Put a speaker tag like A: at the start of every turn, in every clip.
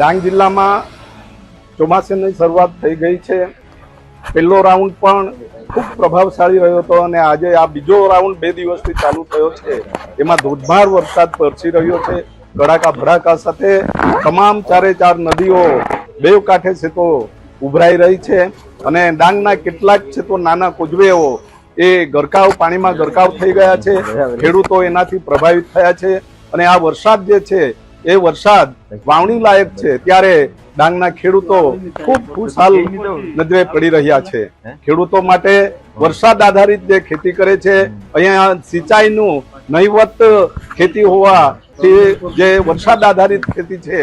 A: ડાંગ જિલ્લામાં ચોમાસાની શરૂઆત થઈ ગઈ છે. પહેલો રાઉન્ડ પણ ખૂબ પ્રભાવશાળી રહ્યો હતો અને આજે આ બીજો રાઉન્ડ બે દિવસથી ચાલુ થયો છે. એમાં ધોધમાર વરસાદ વરસી રહ્યો છે. કડાકા ભડાકા સાથે તમામ ચારે ચાર નદીઓ બે કાંઠે છે તો ઉભરાઈ રહી છે અને ડાંગના કેટલાક છે તો નાના કોજવેઓ એ ગરકાવ, પાણીમાં ગરકાવ થઈ ગયા છે. ખેડૂતો એનાથી પ્રભાવિત થયા છે અને આ વરસાદ જે છે એ વરસાદ વાવણી લાયક છે. ત્યારે ડાંગના ખેડૂતો ખૂબ ખુશહાલ નજરે પડી રહ્યા છે. ખેડૂતો માટે વરસાદ આધારિત જે ખેતી કરે છે, અહીંયા સિંચાઈનું નહીવત ખેતી હોવા જે વરસાદ આધારિત ખેતી છે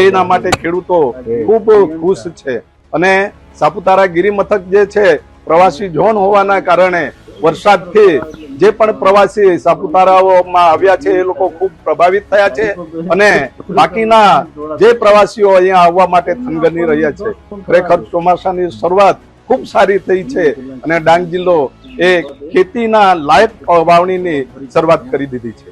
A: એના માટે ખેડૂતો ખૂબ ખુશ છે. અને સાપુતારા ગિરિમથક જે છે, પ્રવાસી ઝોન હોવાના કારણે વરસાદથી જે પણ પ્રવાસી સાપુતારાઓમાં આવ્યા છે, એ લોકો ખૂબ પ્રભાવિત થયા છે અને બાકીના જે પ્રવાસીઓ અહીંયા આવવા માટે થનગની રહ્યા છે, ખરેખર ચોમાસાની શરૂઆત ખૂબ સારી થઈ છે અને ડાંગ જિલ્લો એ ખેતીના લાયક વાવણીની શરૂઆત કરી દીધી છે.